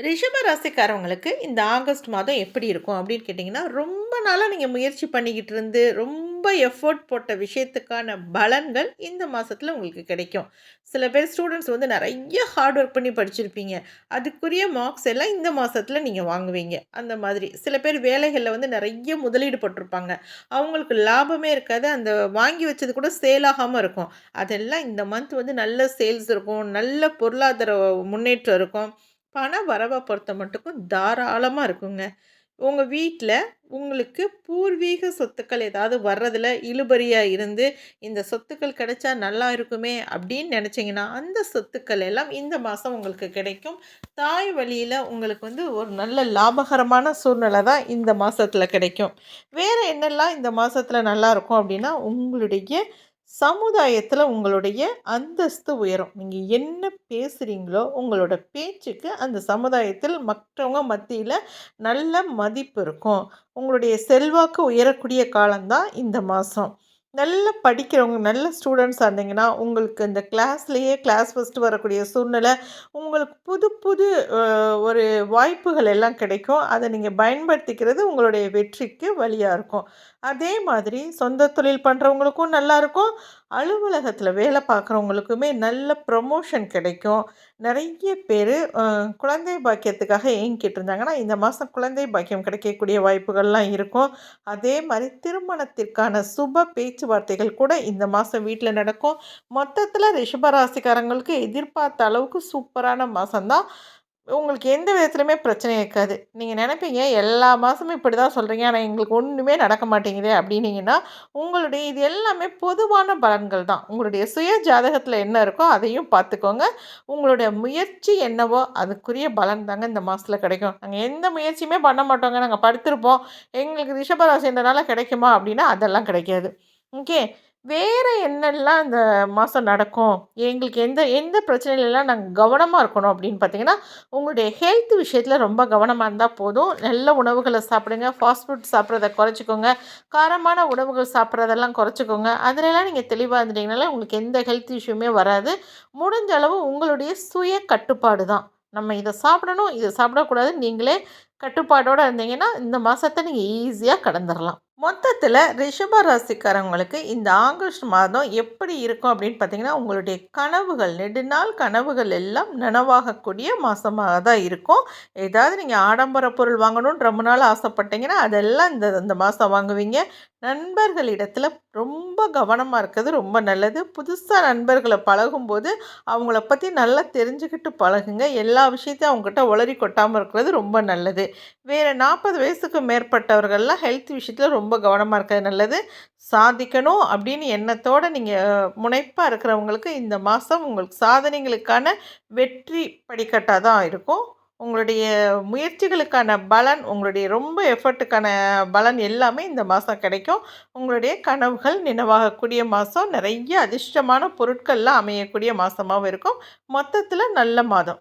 ரிஷப ராசிக்காரவங்களுக்கு இந்த ஆகஸ்ட் மாதம் எப்படி இருக்கும் அப்படின்னு கேட்டிங்கன்னா ரொம்ப நாளாக நீங்கள் முயற்சி பண்ணிக்கிட்டு இருந்து ரொம்ப எஃபோர்ட் போட்ட விஷயத்துக்கான பலன்கள் இந்த மாதத்தில் உங்களுக்கு கிடைக்கும். சில பேர் ஸ்டூடெண்ட்ஸ் வந்து நிறைய ஹார்ட் ஒர்க் பண்ணி படிச்சிருப்பீங்க. அதுக்குரிய மார்க்ஸ் எல்லாம் இந்த மாதத்தில் நீங்கள் வாங்குவீங்க. அந்த மாதிரி. சில பேர் வேலைகளில் வந்து நிறைய முதலீடு போட்டிருப்பாங்க. அவங்களுக்கு லாபமே இருக்காது. அந்த வாங்கி வச்சது கூட சேல் ஆகாமல் இருக்கும். அதெல்லாம் இந்த மந்த் வந்து நல்ல சேல்ஸ் இருக்கும். நல்ல பொருளாதார முன்னேற்றம் இருக்கும். பண வரவை பொறுத்த மட்டுக்கும் தாராளமாக இருக்குங்க. உங்கள் வீட்டில் உங்களுக்கு பூர்வீக சொத்துக்கள் ஏதாவது வர்றதில் இழுபறியாக இருந்து இந்த சொத்துக்கள் கிடைச்சா நல்லா இருக்குமே அப்படின்னு நினச்சிங்கன்னா அந்த சொத்துக்கள் எல்லாம் இந்த மாதம் உங்களுக்கு கிடைக்கும். தாய் வழியில் உங்களுக்கு வந்து ஒரு நல்ல லாபகரமான சூழ்நிலை தான் இந்த மாதத்தில் கிடைக்கும். வேறு என்னெல்லாம் இந்த மாதத்தில் நல்லாயிருக்கும் அப்படின்னா உங்களுடைய சமுதாயத்தில் உங்களுடைய அந்தஸ்து உயரும். நீங்கள் என்ன பேசுகிறீங்களோ உங்களோட பேச்சுக்கு அந்த சமுதாயத்தில் மற்றவங்க மத்தியில் நல்ல மதிப்பு இருக்கும். உங்களுடைய செல்வாக்கு உயரக்கூடிய காலம்தான் இந்த மாதம் நல்ல படிக்கிறவங்க நல்ல ஸ்டூடெண்ட்ஸாக இருந்தீங்கன்னா உங்களுக்கு இந்த கிளாஸ்லேயே கிளாஸ் ஃபஸ்ட்டு வரக்கூடிய சூழ்நிலை உங்களுக்கு புது புது ஒரு வாய்ப்புகள் எல்லாம் கிடைக்கும். அதை நீங்கள் பயன்படுத்திக்கிறது உங்களுடைய வெற்றிக்கு வழியாக இருக்கும். அதே மாதிரி சொந்த தொழில் பண்ணுறவங்களுக்கும் நல்லாயிருக்கும் அலுவலகத்தில் வேலை பார்க்குறவங்களுக்குமே நல்ல ப்ரமோஷன் கிடைக்கும். நிறைய பேர் குழந்தை பாக்கியத்துக்காக ஏங்கிட்டு இருந்தாங்கன்னா இந்த மாதம் குழந்தை பாக்கியம் கிடைக்கக்கூடிய வாய்ப்புகள்லாம் இருக்கும். அதே மாதிரி திருமணத்திற்கான சுப பேச்சுவார்த்தைகள் கூட இந்த மாதம் வீட்டில் நடக்கும். மொத்தத்தில் ரிஷபராசிக்காரங்களுக்கு எதிர்பார்த்த அளவுக்கு சூப்பரான மாதம்தான் உங்களுக்கு எந்த விதத்துலையுமே பிரச்சனை இருக்காது. நீங்கள் நினைப்பீங்க எல்லா மாதமும் இப்படி தான் சொல்கிறீங்க ஆனால் எங்களுக்கு ஒன்றுமே நடக்க மாட்டேங்குது அப்படின்னீங்கன்னா உங்களுடைய இது எல்லாமே பொதுவான பலன்கள் தான். உங்களுடைய சுய ஜாதகத்தில் என்ன இருக்கோ அதையும் பார்த்துக்கோங்க. உங்களுடைய முயற்சி என்னவோ அதுக்குரிய பலன் தாங்க இந்த மாதத்தில் கிடைக்கும். நாங்கள் எந்த முயற்சியுமே பண்ண மாட்டோங்க. நாங்கள் படுத்திருப்போம். எங்களுக்கு ரிஷபராசின்றனால கிடைக்குமா அப்படின்னா அதெல்லாம் கிடைக்காது. ஓகே வேறு என்னெல்லாம் இந்த மாதம் நடக்கும்? எங்களுக்கு எந்த எந்த பிரச்சனையிலலாம் நாங்கள் கவனமாக இருக்கணும் அப்படின்னு பார்த்தீங்கன்னா உங்களுடைய ஹெல்த் விஷயத்தில் ரொம்ப கவனமாக இருந்தால் போதும். நல்ல உணவுகளை சாப்பிடுங்க. ஃபாஸ்ட் ஃபுட் சாப்பிட்றத குறைச்சிக்கோங்க. காரமான உணவுகள் சாப்பிட்றதெல்லாம் குறைச்சிக்கோங்க. அதிலெல்லாம் நீங்கள் தெளிவாக இருந்துட்டிங்கனால உங்களுக்கு எந்த ஹெல்த் இஷ்யூமே வராது. முடிஞ்ச அளவு உங்களுடைய சுய கட்டுப்பாடு தான். நம்ம இதை சாப்பிடணும் இதை சாப்பிடக்கூடாது நீங்களே கட்டுப்பாடோடு இருந்தீங்கன்னா இந்த மாதத்தை நீங்கள் ஈஸியாக கடந்துடலாம் மொத்தத்தில் ரிஷப ராசிக்காரவங்களுக்கு இந்த ஆகஸ்ட் மாதம் எப்படி இருக்கும் அப்படின்னு பார்த்தீங்கன்னா உங்களுடைய கனவுகள் நெடுநாள் கனவுகள் எல்லாம் நனவாகக்கூடிய மாதமாக தான் இருக்கும். ஏதாவது நீங்கள் ஆடம்பர பொருள் வாங்கணும்னு ரொம்ப நாள் ஆசைப்பட்டீங்கன்னா அதெல்லாம் இந்த இந்த மாதம் வாங்குவீங்க. நண்பர்களிடத்தில் ரொம்ப கவனமாக இருக்கிறது ரொம்ப நல்லது. புதுசாக நண்பர்களை பழகும்போது அவங்கள பற்றி நல்லா தெரிஞ்சுக்கிட்டு பழகுங்க. எல்லா விஷயத்தையும் அவங்ககிட்ட உளறி கொட்டாமல் இருக்கிறது ரொம்ப நல்லது. வேறு நாற்பது வயசுக்கு மேற்பட்டவர்கள்லாம் ஹெல்த் விஷயத்தில் ரொம்ப கவனமாக இருக்கிறது நல்லது. சாதிக்கணும் அப்படின்னு எண்ணத்தோடு நீங்கள் முனைப்பாக இருக்கிறவங்களுக்கு இந்த மாதம் உங்களுக்கு சாதனைகளுக்கான வெற்றி படிக்கட்டாக தான் இருக்கும். உங்களுடைய முயற்சிகளுக்கான பலன் உங்களுடைய ரொம்ப எஃபர்ட்டுக்கான பலன் எல்லாமே இந்த மாதம் கிடைக்கும். உங்களுடைய கனவுகள் நினைவாகக்கூடிய மாதம் நிறைய அதிர்ஷ்டமான பொருட்கள்லாம் அமையக்கூடிய மாதமாகவும் இருக்கும். மொத்தத்தில் நல்ல மாதம்.